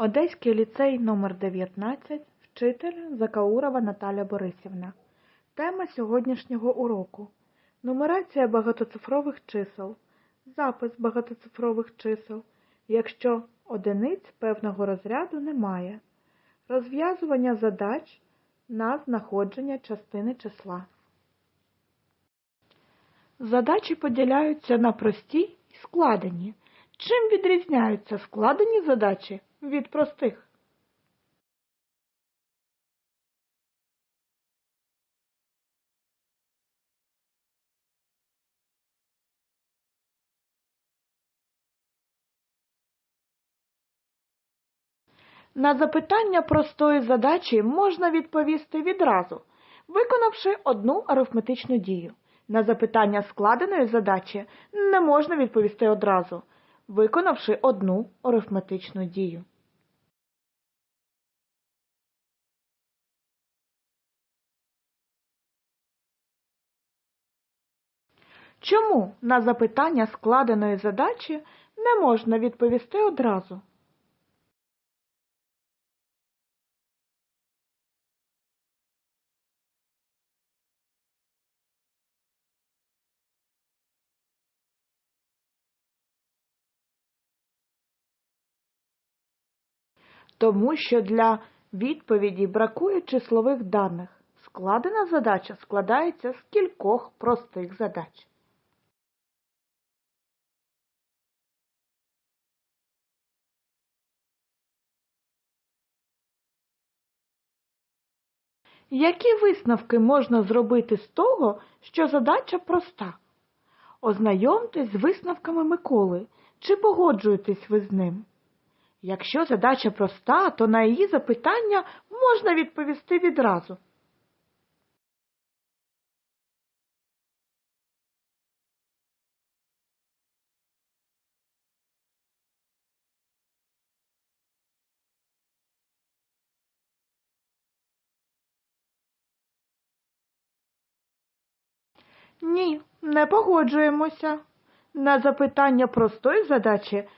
Одеський ліцей номер 19 вчитель Закаурова Наталя Борисівна. Тема сьогоднішнього уроку. Нумерація багатоцифрових чисел. Запис багатоцифрових чисел, якщо одиниць певного розряду немає. Розв'язування задач на знаходження частини числа. Задачі поділяються на прості і складені. Чим відрізняються складені задачі від простих? На запитання простої задачі можна відповісти відразу, виконавши одну арифметичну дію. На запитання складеної задачі не можна відповісти одразу, виконавши одну арифметичну дію. Чому на запитання складеної задачі не можна відповісти одразу? Тому що для відповіді бракує числових даних. Складена задача складається з кількох простих задач. Які висновки можна зробити з того, що задача проста? Ознайомтесь з висновками Миколи. Чи погоджуєтесь ви з ним? Якщо задача проста, то на її запитання можна відповісти відразу. Ні, не погоджуємося. На запитання простої задачі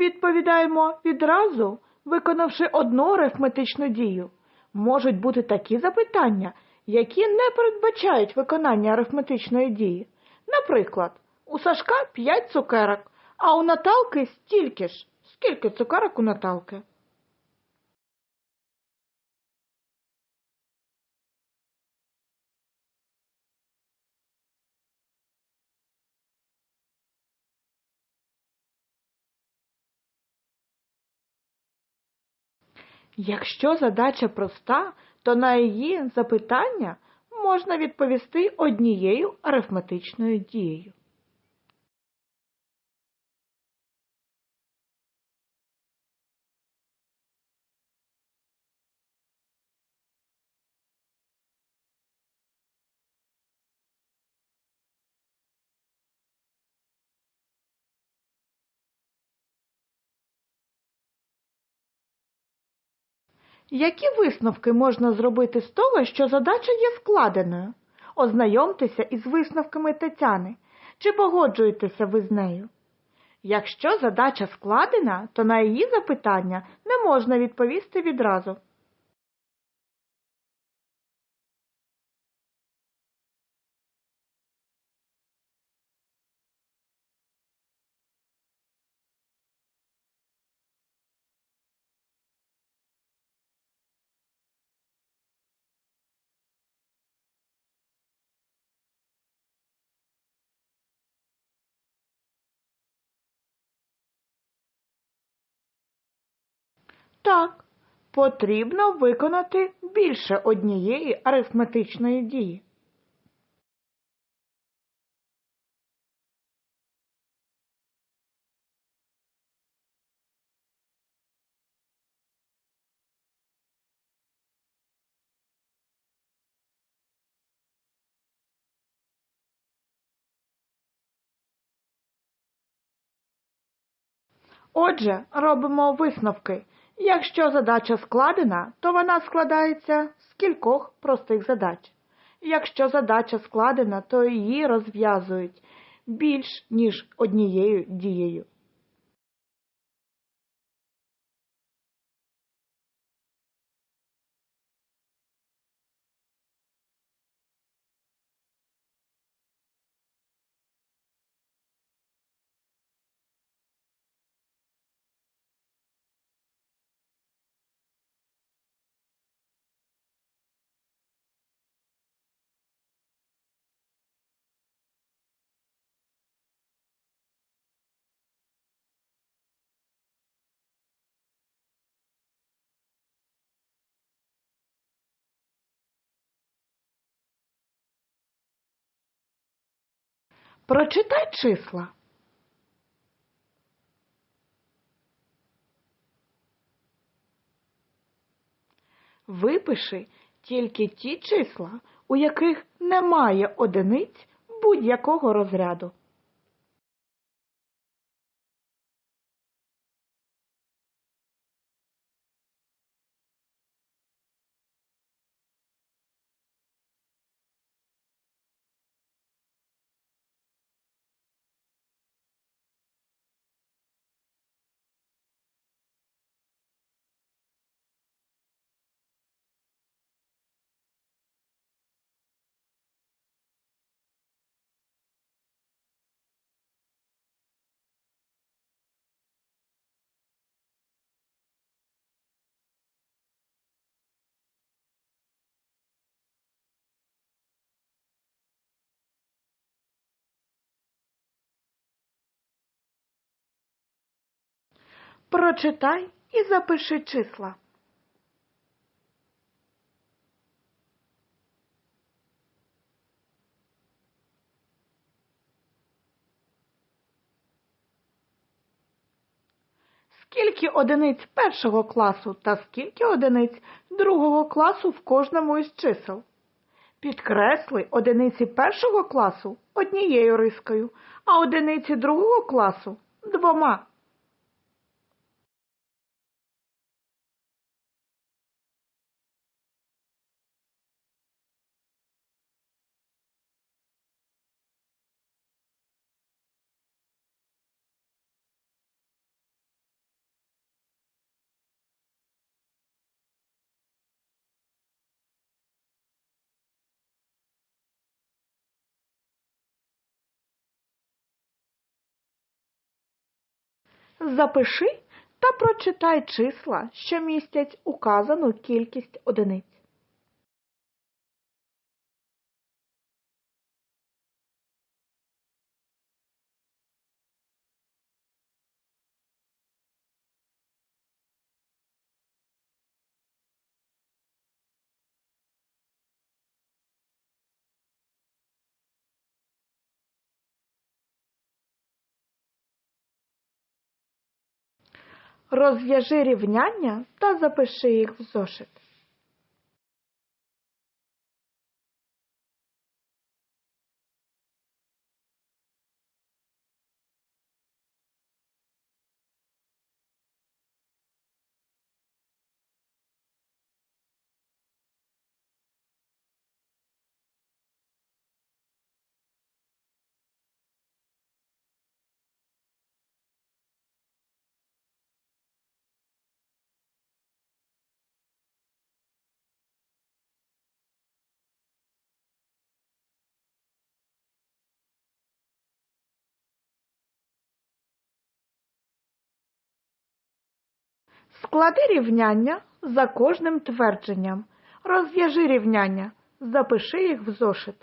відповідаємо відразу, виконавши одну арифметичну дію. Можуть бути такі запитання, які не передбачають виконання арифметичної дії. Наприклад, у Сашка 5 цукерок, а у Наталки стільки ж. Скільки цукерок у Наталки? Якщо задача проста, то на її запитання можна відповісти однією арифметичною дією. Які висновки можна зробити з того, що задача є складеною? Ознайомтеся із висновками Тетяни. Чи погоджуєтеся ви з нею? Якщо задача складена, то на її запитання не можна відповісти відразу. Так, потрібно виконати більше однієї арифметичної дії. Отже, робимо висновки. Якщо задача складена, то вона складається з кількох простих задач. Якщо задача складена, то її розв'язують більш ніж однією дією. Прочитай числа. Випиши тільки ті числа, у яких немає одиниць будь-якого розряду. Прочитай і запиши числа. Скільки одиниць першого класу та скільки одиниць другого класу в кожному із чисел? Підкресли одиниці першого класу однією рискою, а одиниці другого класу двома. Запиши та прочитай числа, що містять указану кількість одиниць. Розв'яжи рівняння та запиши їх в зошит. Склади рівняння за кожним твердженням. Розв'яжи рівняння. Запиши їх в зошит.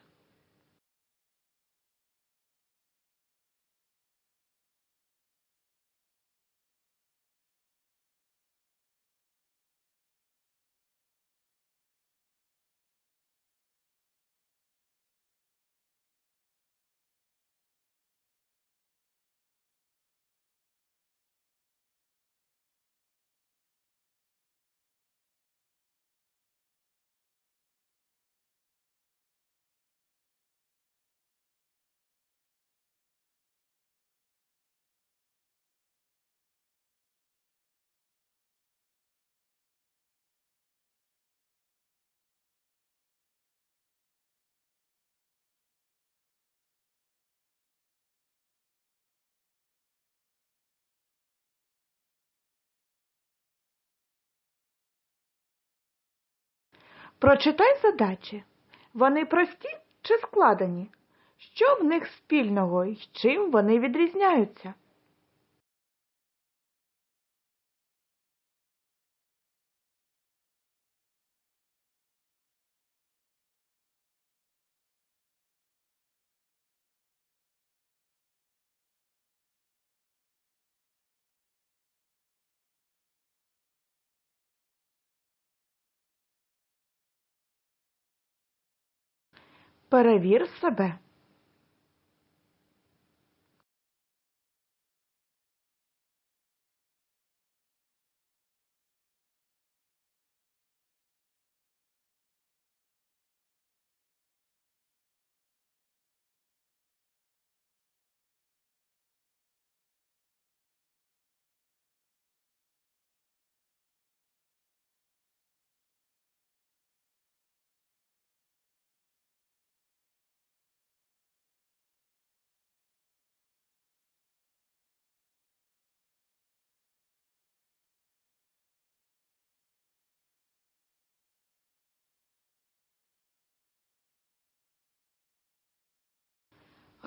Прочитай задачі. Вони прості чи складені? Що в них спільного і чим вони відрізняються? Перевір себе.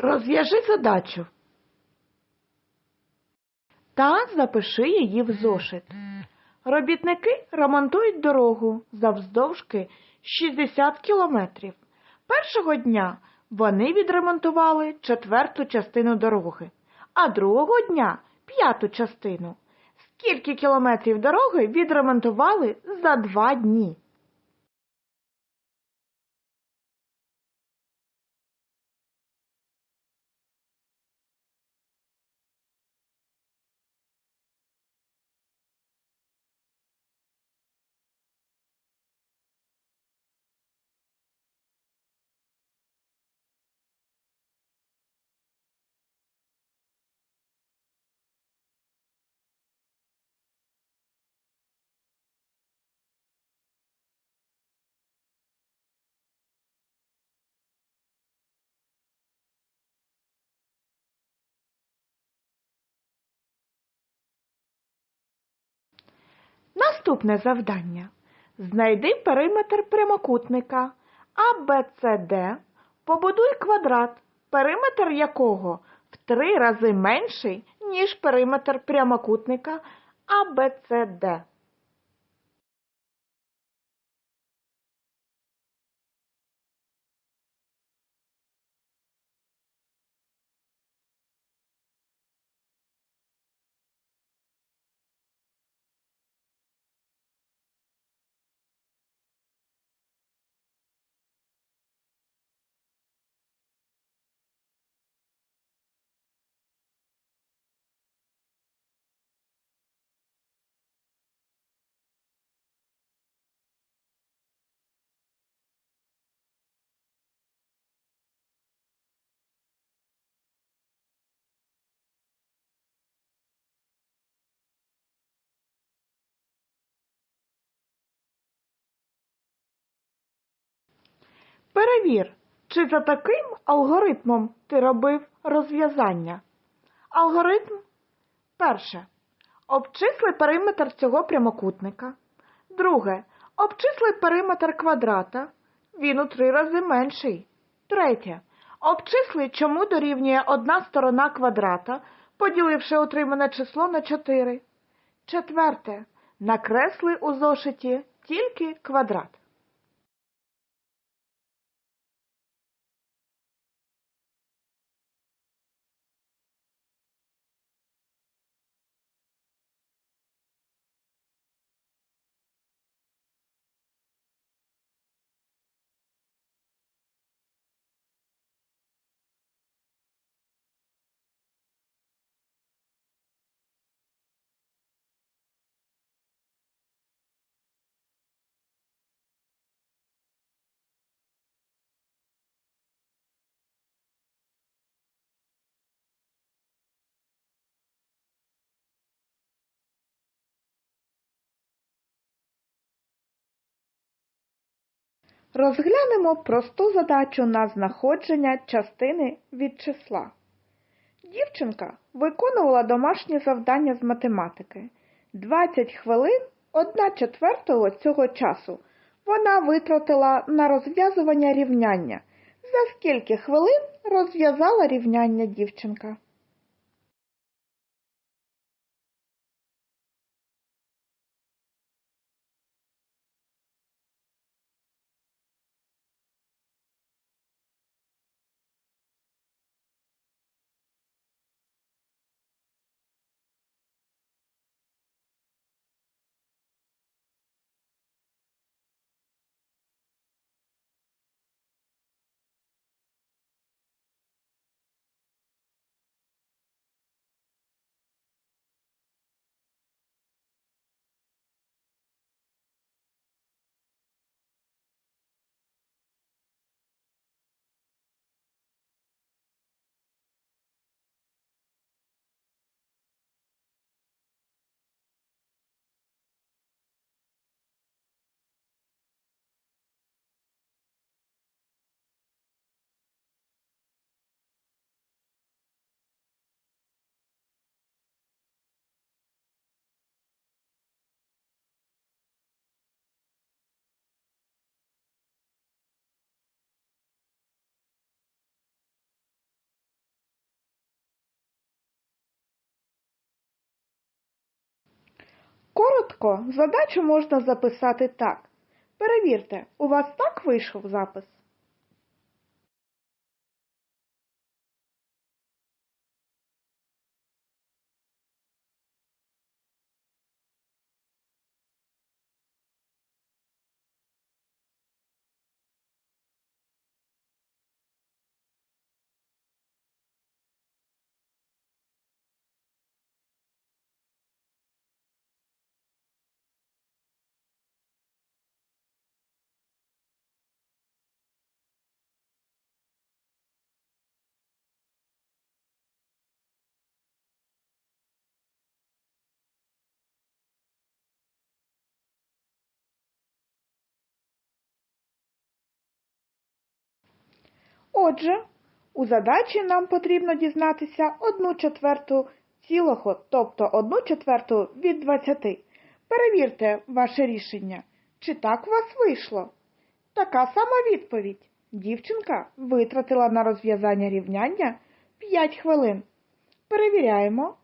Розв'яжи задачу. Та запиши її в зошит. Робітники ремонтують дорогу завздовжки 60 кілометрів. Першого дня вони відремонтували четверту частину дороги, а другого дня п'яту частину. Скільки кілометрів дороги відремонтували за два дні? Наступне завдання. Знайди периметр прямокутника ABCD, побудуй квадрат, периметр якого в три рази менший, ніж периметр прямокутника ABCD. Перевір, чи за таким алгоритмом ти робив розв'язання. Алгоритм перше. Обчисли периметр цього прямокутника. Друге. Обчисли периметр квадрата. Він у три рази менший. Третє. Обчисли, чому дорівнює одна сторона квадрата, поділивши отримане число на 4. Четверте. Накресли у зошиті тільки квадрат. Розглянемо просту задачу на знаходження частини від числа. Дівчинка виконувала домашнє завдання з математики. 20 хвилин, 1 четвертого цього часу вона витратила на розв'язування рівняння. За скільки хвилин розв'язала рівняння дівчинка? Коротко, задачу можна записати так. Перевірте, у вас так вийшов запис? Отже, у задачі нам потрібно дізнатися 1 четверту цілого, тобто 1 четверту від 20. Перевірте ваше рішення, чи так у вас вийшло. Така сама відповідь. Дівчинка витратила на розв'язання рівняння 5 хвилин. Перевіряємо.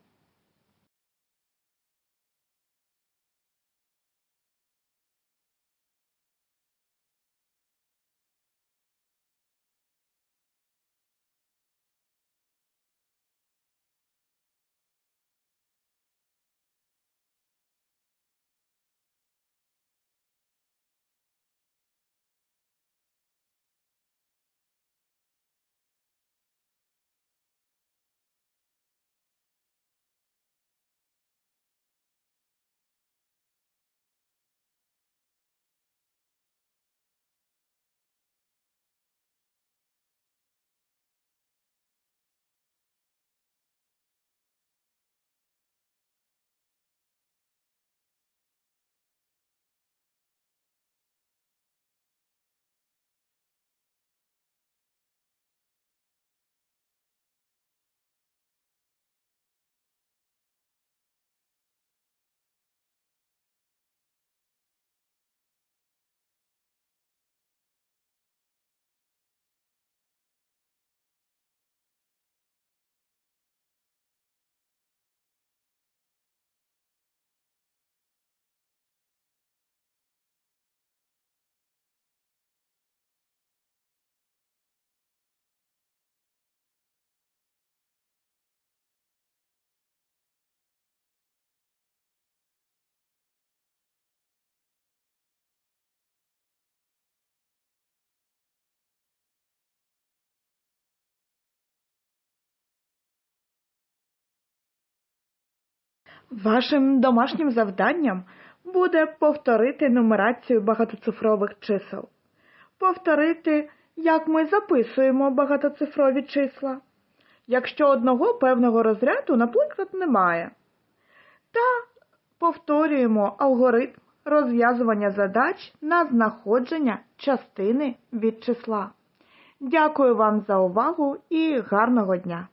Вашим домашнім завданням буде повторити нумерацію багатоцифрових чисел. Повторити, як ми записуємо багатоцифрові числа, якщо одного певного розряду, наприклад, немає. Та повторюємо алгоритм розв'язування задач на знаходження частини від числа. Дякую вам за увагу і гарного дня!